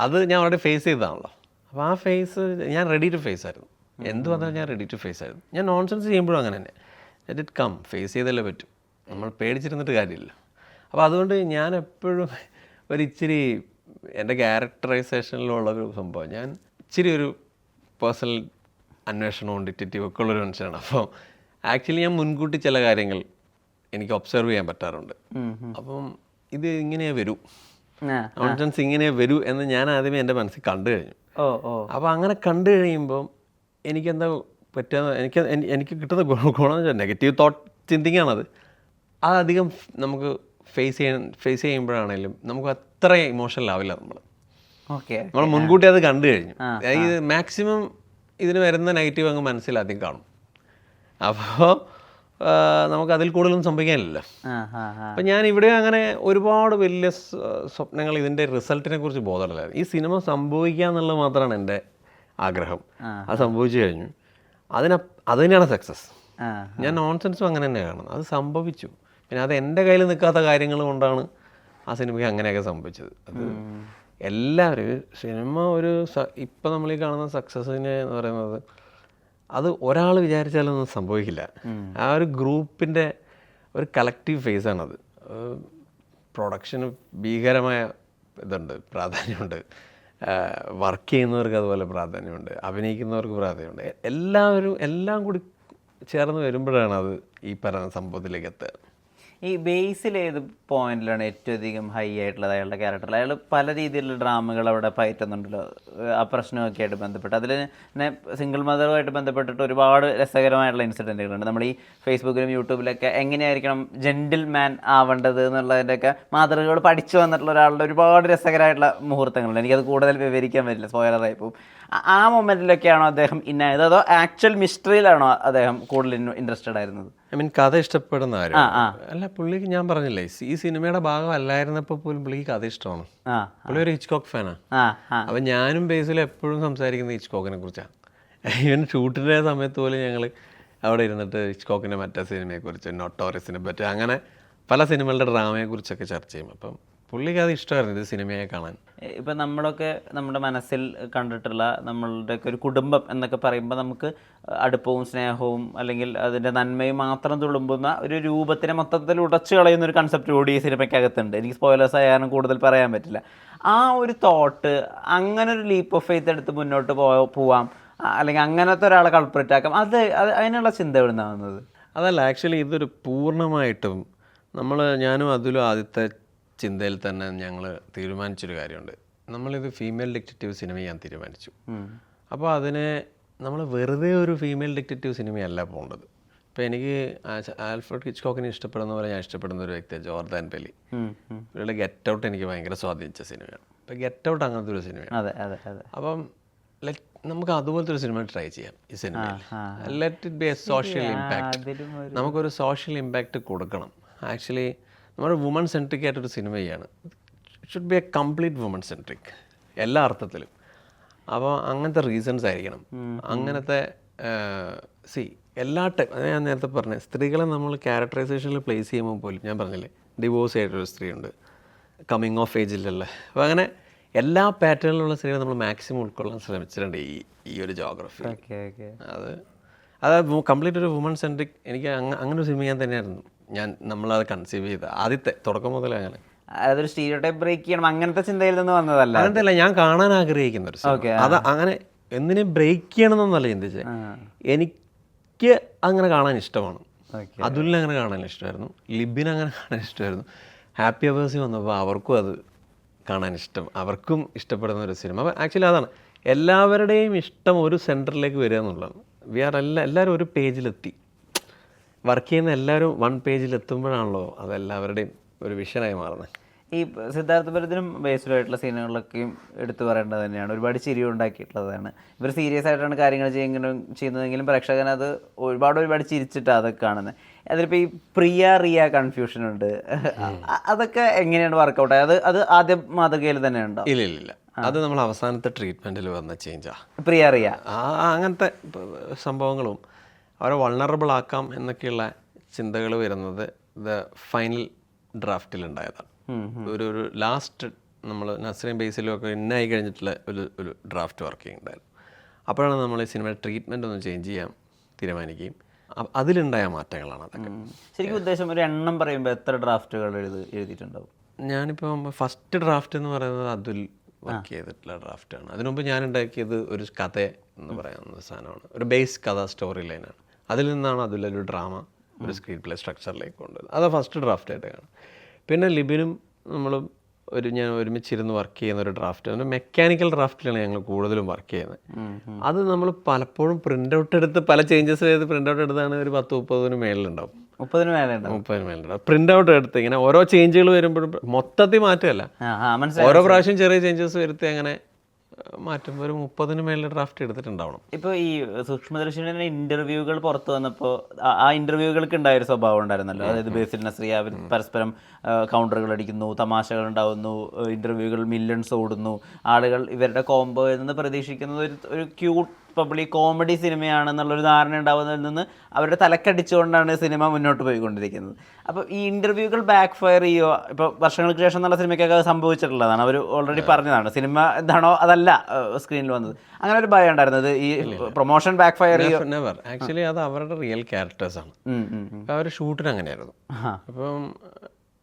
അത് ഞാൻ already face ചെയ്തതാണല്ലോ. അപ്പോൾ ആ ഫേസ് ഞാൻ റെഡി ടു ഫേസ് ആയിരുന്നു. എന്ത് വന്നാലും ഞാൻ റെഡി ടു ഫേസ് ആയിരുന്നു. ഞാൻ നോൺസെൻസ് ചെയ്യുമ്പോഴും അങ്ങനെ തന്നെ. ലെറ്റ് ഇറ്റ് കം ഫേസ് ചെയ്തല്ലേ പറ്റും. നമ്മൾ പേടിച്ചിരുന്നിട്ട് കാര്യമില്ല. അപ്പോൾ അതുകൊണ്ട് ഞാൻ എപ്പോഴും ഒരു ഇച്ചിരി എന്റെ ക്യാരക്ടറൈസേഷനിലുള്ള ഒരു സംഭവം. ഞാൻ ഇച്ചിരി ഒരു പേഴ്സണൽ അന്വേഷണവും ഡിറ്റക്റ്റീവ് ഒക്കെ ഉള്ളൊരു മനുഷ്യനാണ്. അപ്പോൾ ആക്ച്വലി ഞാൻ മുൻകൂട്ടി ചില കാര്യങ്ങൾ എനിക്ക് ഒബ്സർവ് ചെയ്യാൻ പറ്റാറുണ്ട്. അപ്പം ഇത് ഇങ്ങനെ വരൂ. ആ, സിംഗിനെ ഇങ്ങനെ വരൂ എന്ന് ഞാൻ ആദ്യമേ എന്റെ മനസ്സിൽ കണ്ടു കഴിഞ്ഞു. ഓ ഓ. അപ്പോൾ അങ്ങനെ കണ്ടു കഴിയുമ്പം എനിക്കെന്താ പറ്റുക എനിക്ക് എനിക്ക് കിട്ടുന്ന ഗുണം ഗുണമെന്ന് വെച്ചാൽ നെഗറ്റീവ് തോട്ട് ചിന്തിങ് ആണത് അതധികം നമുക്ക് ഫേസ് ചെയ്യാൻ ഫേസ് ചെയ്യുമ്പോഴാണെങ്കിലും നമുക്ക് അത്ര ഇമോഷണൽ ആവില്ല നമ്മൾ. ഓക്കെ നമ്മൾ മുൻകൂട്ടി അത് കണ്ടു കഴിഞ്ഞു. അതായത് മാക്സിമം ഇതിന് വരുന്ന നെഗറ്റീവ് അങ്ങ് മനസ്സിൽ ആദ്യം കാണും. അപ്പോൾ നമുക്ക് അതിൽ കൂടുതലൊന്നും ആ ആ അപ്പം ഞാൻ ഇവിടെ അങ്ങനെ ഒരുപാട് വലിയ സ്വപ്നങ്ങൾ ഇതിന്റെ റിസൾട്ടിനെ കുറിച്ച് ബോധമില്ലായിരുന്നു ഈ സിനിമ സംഭവിക്കുക എന്നുള്ളത് മാത്രമാണ് എന്റെ ആഗ്രഹം. അത് സംഭവിച്ചു കഴിഞ്ഞു. അതിന അത് തന്നെയാണ് സക്സസ് ഞാൻ നോൺസെൻസും അങ്ങനെ തന്നെ കാണുന്നത്. അത് സംഭവിച്ചു. പിന്നെ അത് എന്റെ കയ്യിൽ നിൽക്കാത്ത കാര്യങ്ങൾ കൊണ്ടാണ് ആ സിനിമയ്ക്ക് അങ്ങനെയൊക്കെ സംഭവിച്ചത്. അത് എല്ലാവരും സിനിമ ഒരു ഇപ്പം നമ്മൾ ഈ കാണുന്ന സക്സസ്സിനെ എന്ന് പറയുന്നത് അത് ഒരാൾ വിചാരിച്ചാലൊന്നും സംഭവിക്കില്ല. ആ ഒരു ഗ്രൂപ്പിന്റെ ഒരു കളക്റ്റീവ് ഫേസാണത് പ്രൊഡക്ഷന് ഭീകരമായ ഇതുണ്ട് പ്രാധാന്യമുണ്ട്. വർക്ക് ചെയ്യുന്നവർക്ക് അതുപോലെ പ്രാധാന്യമുണ്ട് അഭിനയിക്കുന്നവർക്ക് പ്രാധാന്യമുണ്ട്. എല്ലാവരും എല്ലാം കൂടി ചേർന്ന് വരുമ്പോഴാണ് അത് ഈ പറയുന്ന സംഭവത്തിലേക്ക് എത്തുക. ഈ ബേസിൽ ഏത് പോയിന്റിലാണ് ഏറ്റവും അധികം ഹൈ ആയിട്ടുള്ളത് അയാളുടെ ക്യാരക്ടറിൽ അയാൾ പല രീതിയിലുള്ള ഡ്രാമകൾ അവിടെ പയറ്റുന്നുണ്ടല്ലോ. ആ പ്രശ്നമൊക്കെ ആയിട്ട് ബന്ധപ്പെട്ട് അതിൽ തന്നെ സിംഗിൾ മദറുമായിട്ട് ബന്ധപ്പെട്ടിട്ട് ഒരുപാട് രസകരമായിട്ടുള്ള ഇൻസിഡന്റുകളുണ്ട് നമ്മൾ ഈ ഫേസ്ബുക്കിലും യൂട്യൂബിലൊക്കെ എങ്ങനെയായിരിക്കണം ജെന്റിൽ മാൻ ആവേണ്ടത് എന്നുള്ളതിന്റെയൊക്കെ മാതൃകകൾ പഠിച്ചു വന്നിട്ടുള്ള ഒരാളുടെ ഒരുപാട് രസകരമായിട്ടുള്ള മുഹൂർത്തങ്ങളുണ്ട്. എനിക്കത് കൂടുതൽ വിവരിക്കാൻ പറ്റില്ല. സ്പോയിലറായി പോകും. ആ മൊമെന്റിലൊക്കെയാണോ അദ്ദേഹം ഇന്നായത് അതോ ആക്ച്വൽ മിസ്റ്ററിയിലാണോ അദ്ദേഹം കൂടുതൽ ഇൻട്രസ്റ്റഡ് ആയിരുന്നത്? ഐ മീൻ കഥ ഇഷ്ടപ്പെടുന്ന ആരും. അല്ല പുള്ളിക്ക് ഞാൻ പറഞ്ഞില്ലേ ഈ സിനിമയുടെ ഭാഗം അല്ലായിരുന്നപ്പോൾ പോലും പുള്ളിക്ക് കഥ ഇഷ്ടമാണ്. പുള്ളി ഒരു ഹിച്ച്കോക്ക് ഫാനാണ് അപ്പം ഞാനും ബേസിൽ എപ്പോഴും സംസാരിക്കുന്നത് ഹിച്ച്കോക്കിനെ കുറിച്ചാണ്. ഈവൻ ഷൂട്ടിന്റെ സമയത്ത് പോലും ഞങ്ങൾ അവിടെ ഇരുന്നിട്ട് ഹിച്ച്കോക്കിന്റെ മറ്റേ സിനിമയെക്കുറിച്ച് നോട്ടോറിയസിനെ പറ്റി അങ്ങനെ പല സിനിമകളുടെ ഡ്രാമയെക്കുറിച്ചൊക്കെ ചർച്ച ചെയ്യും. അപ്പം പുള്ളിക്ക് അത് ഇഷ്ടമായിരുന്നു ഇത് സിനിമയെ കാണാൻ. ഇപ്പം നമ്മളൊക്കെ നമ്മുടെ മനസ്സിൽ കണ്ടിട്ടുള്ള നമ്മളുടെയൊക്കെ ഒരു കുടുംബം എന്നൊക്കെ പറയുമ്പോൾ നമുക്ക് അടുപ്പവും സ്നേഹവും അല്ലെങ്കിൽ അതിന്റെ നന്മയും മാത്രം തുളുമ്പുന്ന ഒരു രൂപത്തിനെ മൊത്തത്തിൽ ഉടച്ചു കളയുന്ന ഒരു കൺസെപ്റ്റ് കൂടി ഈ സിനിമയ്ക്കകത്തുണ്ട്. എനിക്ക് സ്പോയിലേഴ്സ് ആയാലും കൂടുതൽ പറയാൻ പറ്റില്ല. ആ ഒരു തോട്ട് അങ്ങനെ ഒരു ലീപ്പ് ഓഫ് ഫെയ്ത്ത് എടുത്ത് മുന്നോട്ട് പോ പോവാം. അല്ലെങ്കിൽ അങ്ങനത്തെ ഒരാളെ കൾപ്പറേറ്റ് ആക്കാം. അത് അത് അതിനുള്ള ചിന്ത എവിടെ നിന്നാണ് വന്നത്? അതല്ല ആക്ച്വലി ഇതൊരു പൂർണമായിട്ടും നമ്മൾ ഞാനും അതിലും ആദ്യത്തെ ചിന്തയിൽ തന്നെ ഞങ്ങൾ തീരുമാനിച്ചൊരു കാര്യമുണ്ട്. നമ്മളിത് ഫീമെയിൽ ഡിക്റ്റേറ്റീവ് സിനിമ ചെയ്യാൻ തീരുമാനിച്ചു. അപ്പോൾ അതിനെ നമ്മൾ വെറുതെ ഒരു ഫീമെയിൽ ഡിക്റ്റേറ്റീവ് സിനിമയല്ല പോകേണ്ടത് ഇപ്പോൾ എനിക്ക് ആൽഫ്രഡ് ഹിച്ച്കോക്കിനെ ഇഷ്ടപ്പെടുന്ന പോലെ ഞാൻ ഇഷ്ടപ്പെടുന്ന ഒരു വ്യക്തിയാണ് ജോർദാൻ പെലി. ഇവരുടെ ഗെറ്റ് ഔട്ട് എനിക്ക് ഭയങ്കര സ്വാധീനിച്ച സിനിമയാണ് അപ്പോൾ ഗെറ്റ് ഔട്ട് അങ്ങനത്തെ ഒരു സിനിമയാണ് അതെ അതെ അതെ. അപ്പം ലെറ്റ് നമുക്ക് അതുപോലത്തെ ഒരു സിനിമ ട്രൈ ചെയ്യാം ഈ സിനിമയിൽ let it be a social impact ഒരു നമുക്കൊരു സോഷ്യൽ ഇമ്പാക്റ്റ് കൊടുക്കണം. ആക്ച്വലി നമ്മുടെ വുമൺ സെൻട്രിക് ആയിട്ടൊരു സിനിമയാണ് should be a complete woman centric എല്ലാ അർത്ഥത്തിലും. അപ്പോൾ അങ്ങനത്തെ റീസൺസ് ആയിരിക്കണം. അങ്ങനത്തെ സി എല്ലാ ടൈപ്പ് ഞാൻ നേരത്തെ പറഞ്ഞത് സ്ത്രീകളെ നമ്മൾ ക്യാരക്ടറൈസേഷനിൽ പ്ലേസ് ചെയ്യുമ്പോൾ പോലും ഞാൻ പറഞ്ഞില്ലേ ഡിവോഴ്സ് ആയിട്ടൊരു സ്ത്രീയുണ്ട്. കമ്മിങ് ഓഫ് ഏജിലുള്ള അപ്പോൾ അങ്ങനെ എല്ലാ പാറ്റേണിലുള്ള സ്ത്രീകളെ നമ്മൾ മാക്സിമം ഉൾക്കൊള്ളാൻ ശ്രമിച്ചിട്ടുണ്ട് ഈ ഈ ഒരു ജോഗ്രഫി അത് അത് കംപ്ലീറ്റ് ഒരു വുമൺ സെൻട്രിക് എനിക്ക് അങ്ങനെ ഒരു സിനിമ ഞാൻ തന്നെയായിരുന്നു. ഞാൻ നമ്മളത് കൺസീവ് ചെയ്ത. ആദ്യത്തെ തുടക്കം മുതൽ അങ്ങനെ. അതൊരു സ്റ്റീരിയോ ടൈപ്പ് ബ്രേക്ക് ചെയ്യണം. അങ്ങനത്തെ ചിന്തയിൽ നിന്ന് വന്നതല്ല അങ്ങനത്തെ ഞാൻ കാണാൻ ആഗ്രഹിക്കുന്ന ഒരു അത് അങ്ങനെ എന്തിനെ ബ്രേക്ക് ചെയ്യണം ചെയ്യണമെന്നല്ല ചിന്തിച്ചേ എനിക്ക് അങ്ങനെ കാണാൻ ഇഷ്ടമാണ്. അതുലിനെ അങ്ങനെ കാണാൻ ഇഷ്ടമായിരുന്നു. ലിബിനെ അങ്ങനെ കാണാൻ ഇഷ്ടമായിരുന്നു. ഹാപ്പി അവേഴ്സി വന്നപ്പോൾ അവർക്കും അത് കാണാൻ ഇഷ്ടം. അവർക്കും ഇഷ്ടപ്പെടുന്ന ഒരു സിനിമ ആക്ച്വലി അതാണ്. എല്ലാവരുടെയും ഇഷ്ടം ഒരു സെന്ററിലേക്ക് വരിക എന്നുള്ളതാണ്. വി ആർ എല്ലാ എല്ലാവരും ഒരു പേജിലെത്തി വർക്ക് ചെയ്യുന്ന എല്ലാവരും വൺ പേജിൽ എത്തുമ്പോഴാണല്ലോ അതെല്ലാവരുടെയും ഒരു വിഷനായി മാറുന്നത് ഈ സിദ്ധാർത്ഥ ഭരതനും ബേസ്ഡായിട്ടുള്ള സീനുകളിലൊക്കെയും എടുത്തു പറയേണ്ടത് തന്നെയാണ്. ഒരുപാട് ചിരി ഉണ്ടാക്കിയിട്ടുള്ളതാണ് ഇവർ സീരിയസ് ആയിട്ടാണ് കാര്യങ്ങൾ ചെയ്യുന്നതെങ്കിലും ചെയ്യുന്നതെങ്കിലും പ്രേക്ഷകൻ അത് ഒരുപാട് ഒരുപാട് ചിരിച്ചിട്ടാണ് അതൊക്കെ കാണുന്നത് അതിലിപ്പോൾ ഈ പ്രിയ റിയ കൺഫ്യൂഷൻ ഉണ്ട്. അതൊക്കെ എങ്ങനെയാണ് വർക്കൗട്ട് ആയത്? അത് ആദ്യം മാതൃകയിൽ തന്നെ ഉണ്ടോ? ഇല്ല ഇല്ല ഇല്ല. അത് നമ്മൾ അവസാനത്തെ ട്രീറ്റ്മെന്റിൽ വന്ന ചേഞ്ചാ പ്രിയ റിയ. അങ്ങനത്തെ സംഭവങ്ങളും അവരെ വൾണറബിൾ ആക്കാം എന്നൊക്കെയുള്ള ചിന്തകൾ വരുന്നത് ദ ഫൈനൽ ഡ്രാഫ്റ്റിൽ ഉണ്ടായതാണ്. ഒരു ഒരു ലാസ്റ്റ് നമ്മൾ നസ്രീം ബേസിലും ഒക്കെ ഇന്നായി കഴിഞ്ഞിട്ടുള്ള ഒരു ഒരു ഡ്രാഫ്റ്റ് വർക്ക് ചെയ്യുന്നുണ്ടായിരുന്നു. അപ്പോഴാണ് നമ്മൾ ഈ സിനിമയുടെ ട്രീറ്റ്മെന്റ് ഒന്ന് ചേഞ്ച് ചെയ്യാൻ തീരുമാനിക്കുകയും അതിലുണ്ടായ മാറ്റങ്ങളാണ് അതൊക്കെ. ശരിക്കും ഉദ്ദേശം ഒരു എണ്ണം പറയുമ്പോൾ എത്ര ഡ്രാഫ്റ്റുകൾ എഴുതി എഴുതിയിട്ടുണ്ടാവും? ഞാനിപ്പോൾ ഫസ്റ്റ് ഡ്രാഫ്റ്റ് എന്ന് പറയുന്നത് അതുൽ വർക്ക് ചെയ്തിട്ടുള്ള ഡ്രാഫ്റ്റാണ് അതിനുമുമ്പ് ഞാൻ ഉണ്ടാക്കിയത് ഒരു കഥ എന്ന് പറയുന്ന സാധനമാണ്. ഒരു ബേസ് കഥ സ്റ്റോറി ലൈനാണ് അതിൽ നിന്നാണ് അതിലൊരു ഡ്രാമ ഒരു സ്ക്രീൻ പ്ലേ സ്ട്രക്ചറിലേക്ക് കൊണ്ടുവരുന്നത്. അത് ഫസ്റ്റ് ഡ്രാഫ്റ്റ് ആയിട്ട് കാണും പിന്നെ ലിബിനും നമ്മൾ ഒരു ഞാൻ ഒരുമിച്ചിരുന്ന് വർക്ക് ചെയ്യുന്ന ഒരു ഡ്രാഫ്റ്റ് ഒരു മെക്കാനിക്കൽ ഡ്രാഫ്റ്റിലാണ് ഞങ്ങൾ കൂടുതലും വർക്ക് ചെയ്യുന്നത്. അത് നമ്മൾ പലപ്പോഴും പ്രിന്റ് ഔട്ട് എടുത്ത് പല ചേഞ്ചസ് ചെയ്ത് പ്രിന്റ് ഔട്ട് എടുത്താണ് ഒരു പത്ത് മുപ്പതിന് മേളിലുണ്ടാവും. മുപ്പതിന് മേലെ ഉണ്ടാവും മുപ്പതിന് മേലുണ്ടാവും പ്രിന്റ് ഔട്ട് എടുത്ത് ഇങ്ങനെ ഓരോ ചേഞ്ചുകൾ വരുമ്പോഴും മൊത്തത്തിൽ മാറ്റമല്ല. ഓരോ പ്രാവശ്യം ചെറിയ ചേഞ്ചസ് വരുത്തി അങ്ങനെ മാറ്റുമ്പോൾ ഒരു മുപ്പതിന് മേളിൽ ഡ്രാഫ്റ്റ് എടുത്തിട്ടുണ്ടാവണം. ഇപ്പോൾ ഈ സൂക്ഷ്മദർശിയുടെ ഇന്റർവ്യൂകൾ പുറത്തു വന്നപ്പോൾ ആ ഇന്റർവ്യൂകൾക്ക് ഉണ്ടായ ഒരു സ്വഭാവം ഉണ്ടായിരുന്നല്ലോ. അതായത് ബേസിൽ നസ്രിയ അവർ പരസ്പരം കൗണ്ടറുകൾ അടിക്കുന്നു തമാശകൾ ഉണ്ടാവുന്നു ഇന്റർവ്യൂകൾ മില്യൺസ് ഓടുന്നു. ആളുകൾ ഇവരുടെ കോംബോ എന്ന് പ്രതീക്ഷിക്കുന്നത് ഒരു ഒരു ക്യൂട്ട് പബ്ലിക് കോമഡി സിനിമയാണെന്നുള്ളൊരു ധാരണ ഉണ്ടാവുന്നതിൽ നിന്ന് അവരുടെ തലക്കടിച്ചുകൊണ്ടാണ് സിനിമ മുന്നോട്ട് പോയിക്കൊണ്ടിരിക്കുന്നത്. അപ്പോൾ ഈ ഇന്റർവ്യൂകൾ ബാക്ക് ഫയർ ചെയ്യുമോ ഇപ്പോൾ വർഷങ്ങൾക്ക് ശേഷം എന്നുള്ള സിനിമയ്ക്കൊക്കെ അത് സംഭവിച്ചിട്ടുള്ളതാണ്. അവർ ഓൾറെഡി പറഞ്ഞതാണ്. സിനിമ എന്താണോ അതല്ല സ്ക്രീനിൽ വന്നത്. അങ്ങനെ ഒരു ഭയം ഉണ്ടായിരുന്നത്. ഈ promotion backfire never actually അത് അവരുടെ റിയൽ ക്യാരക്ടേഴ്സാണ്. അവർ ഷൂട്ടിന് അങ്ങനെയായിരുന്നു. അപ്പം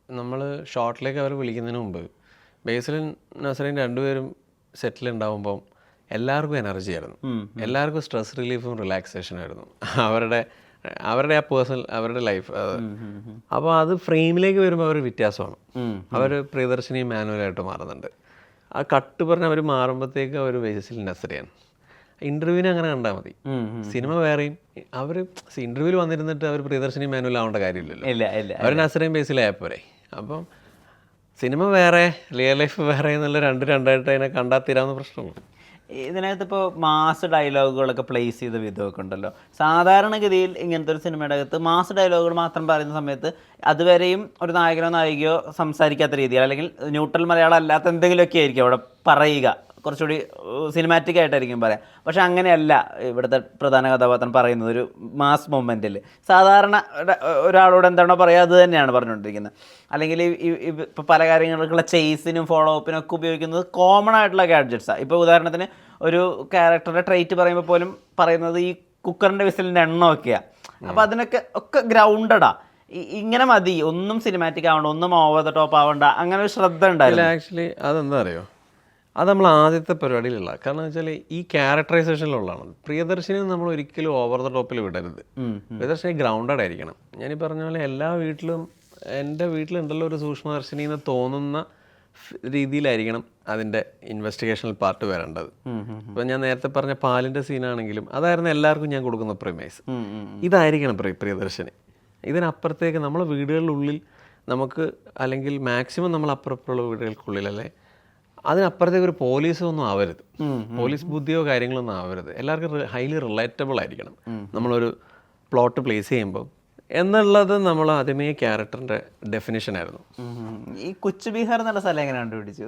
നമ്മൾ ഷോട്ടിലേക്ക് അവർ വിളിക്കുന്നതിന് മുമ്പ് ബേസിലും നസറിൻ രണ്ടുപേരും സെറ്റിൽ ഉണ്ടാവുമ്പം എല്ലാവർക്കും എനർജി ആയിരുന്നു. എല്ലാവർക്കും സ്ട്രെസ് റിലീഫും റിലാക്സേഷനും ആയിരുന്നു. അവരുടെ അവരുടെ ആ പേഴ്സണൽ അവരുടെ ലൈഫ് അപ്പോൾ അത് ഫ്രെയിമിലേക്ക് വരുമ്പോൾ അവർ വ്യത്യാസമാണ്. അവർ പ്രിയദർശിനി മാനുവലായിട്ട് മാറുന്നുണ്ട്. ആ കട്ട് പറഞ്ഞ് അവർ മാറുമ്പോഴത്തേക്ക് അവർ ബേസിൽ നസറിയാണ്. ഇന്റർവ്യൂവിനെ അങ്ങനെ കണ്ടാൽ മതി. സിനിമ വേറെയും അവർ ഇന്റർവ്യൂവിൽ വന്നിരുന്നിട്ട് അവർ പ്രിയദർശിനി മാനുവൽ ആവേണ്ട കാര്യമില്ലല്ലോ. അവർ നെസറിയും ബേസിലായ പോരെ. അപ്പം സിനിമ വേറെ റിയൽ ലൈഫ് വേറെ എന്നുള്ള രണ്ട് രണ്ടായിട്ട് അതിനെ കണ്ടാൽ തീരാവുന്ന പ്രശ്നമുള്ളൂ. ഇതിനകത്ത് ഇപ്പോൾ മാസ് ഡയലോഗുകളൊക്കെ പ്ലേസ് ചെയ്ത വിധമൊക്കെ ഉണ്ടല്ലോ. സാധാരണഗതിയിൽ ഇങ്ങനത്തെ ഒരു സിനിമയുടെ അകത്ത് മാസ് ഡയലോഗുകൾ മാത്രം പറയുന്ന സമയത്ത് അതുവരെയും ഒരു നായകനോ നായികയോ സംസാരിക്കാത്ത രീതിയിൽ അല്ലെങ്കിൽ ന്യൂട്രൽ മലയാളം അല്ലാത്ത എന്തെങ്കിലുമൊക്കെ ആയിരിക്കും അവിടെ പറയുക. കുറച്ചുകൂടി സിനിമാറ്റിക് ആയിട്ടായിരിക്കും പറയാം. പക്ഷെ അങ്ങനെയല്ല ഇവിടുത്തെ പ്രധാന കഥാപാത്രം പറയുന്നത് ഒരു മാസ് മൊമെന്റിൽ സാധാരണ ഒരാളോട് എന്താണോ പറയുക അത് തന്നെയാണ് പറഞ്ഞുകൊണ്ടിരിക്കുന്നത്. അല്ലെങ്കിൽ ഇപ്പോൾ പല കാര്യങ്ങൾക്കുള്ള ചേസിനും ഫോളോ അപ്പിനും ഒക്കെ ഉപയോഗിക്കുന്നത് കോമൺ ആയിട്ടുള്ള ഗാഡ്ജറ്റ്സാണ് ഇപ്പോൾ ഉദാഹരണത്തിന് ഒരു ക്യാരക്ടറുടെ ട്രേറ്റ് പറയുമ്പോൾ പോലും പറയുന്നത് ഈ കുക്കറിന്റെ വിസിലിന്റെ എണ്ണമൊക്കെയാണ് അപ്പോൾ അതിനൊക്കെ ഒക്കെ ഗ്രൗണ്ടഡാ ഇങ്ങനെ മതി. ഒന്നും സിനിമാറ്റിക് ആവണ്ട ഒന്നും ഓവർ ദ ടോപ്പ് ആവണ്ട അങ്ങനെ ഒരു ശ്രദ്ധ ഉണ്ടായില്ല ആക്ച്വലി അതെന്താ അറിയോ? അത് നമ്മൾ ആദ്യത്തെ പരിപാടിയിലുള്ള. കാരണം വെച്ചാൽ ഈ ക്യാരക്ടറൈസേഷനിലുള്ളതാണ് പ്രിയദർശിനെ നമ്മൾ ഒരിക്കലും ഓവർ ദ ടോപ്പിൽ വിടരുത്. പ്രിയദർശിനി ഗ്രൗണ്ടഡ് ആയിരിക്കണം. ഞാൻ ഈ പറഞ്ഞ പോലെ എല്ലാ വീട്ടിലും എന്റെ വീട്ടിലുണ്ടല്ലോ ഒരു സൂക്ഷ്മദർശിനി എന്ന് തോന്നുന്ന രീതിയിലായിരിക്കണം അതിന്റെ ഇൻവെസ്റ്റിഗേഷണൽ പാർട്ട് വരേണ്ടത്. ഇപ്പം ഞാൻ നേരത്തെ പറഞ്ഞ പാലിന്റെ സീനാണെങ്കിലും അതായിരുന്നു എല്ലാവർക്കും ഞാൻ കൊടുക്കുന്ന പ്രിമൈസ്. ഇതായിരിക്കണം പ്രിയ പ്രിയദർശിനി. ഇതിനപ്പുറത്തേക്ക് നമ്മളെ വീടുകളിലുള്ളിൽ നമുക്ക് അല്ലെങ്കിൽ മാക്സിമം നമ്മൾ അപ്പുറപ്പുള്ള വീടുകൾക്കുള്ളിലല്ലേ അതിനപ്പുറത്തേക്ക് ഒരു പോലീസോ ഒന്നും ആവരുത് പോലീസ് ബുദ്ധിയോ കാര്യങ്ങളൊന്നും ആവരുത്. എല്ലാവർക്കും ഹൈലി റിലേറ്റബിൾ ആയിരിക്കണം. നമ്മളൊരു പ്ലോട്ട് പ്ലേസ് ചെയ്യുമ്പോൾ എന്നുള്ളത് നമ്മൾ ആദ്യമേ ക്യാരക്ടറിന്റെ ഡെഫിനിഷൻ ആയിരുന്നു. ഉം, ഉം. ഈ കൊച്ചു ബീഹാർ എന്നുള്ള സ്ഥലം എങ്ങനെ കണ്ടുപിടിച്ചു?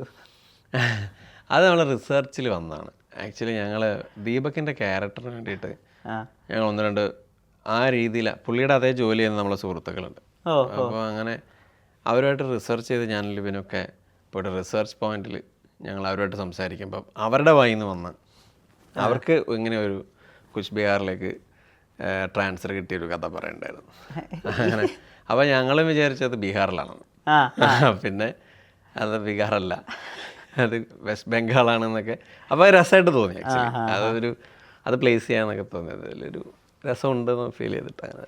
അത് നമ്മൾ റിസർച്ചിൽ വന്നതാണ്. ആക്ച്വലി ഞങ്ങൾ ദീപകിന്റെ ക്യാരക്ടറിന് വേണ്ടിയിട്ട് ഞങ്ങൾ ഒന്ന് രണ്ട് ആ രീതിയിൽ പുള്ളിയുടെ അതേ ജോലി ചെയ്യുന്ന നമ്മളെ സുഹൃത്തുക്കളുണ്ട്. അപ്പോൾ അങ്ങനെ അവരുമായിട്ട് റിസർച്ച് ചെയ്ത് ഞാൻ ലിബിനൊക്കെ പോയിട്ട് റിസർച്ച് പോയിന്റിൽ ഞങ്ങൾ അവരുമായിട്ട് സംസാരിക്കുമ്പോൾ അവരുടെ വായിൽ നിന്ന് വന്ന് അവർക്ക് ഇങ്ങനെ ഒരു കുച്ച് ബിഹാറിലേക്ക് ട്രാൻസ്ഫർ കിട്ടിയൊരു കഥ പറയണ്ടായിരുന്നു. അങ്ങനെ. അപ്പോൾ ഞങ്ങളും വിചാരിച്ചത് ബീഹാറിലാണെന്ന്. പിന്നെ അത് ബീഹാറല്ല. അത് വെസ്റ്റ് ബംഗാളാണെന്നൊക്കെ. അപ്പോൾ രസമായിട്ട് തോന്നി ആക്ച്വലി അതൊരു അത് പ്ലേസ് ചെയ്യാന്നൊക്കെ തോന്നിയത് അതിലൊരു രസമുണ്ടെന്ന് ഫീൽ ചെയ്തിട്ട് അങ്ങനെ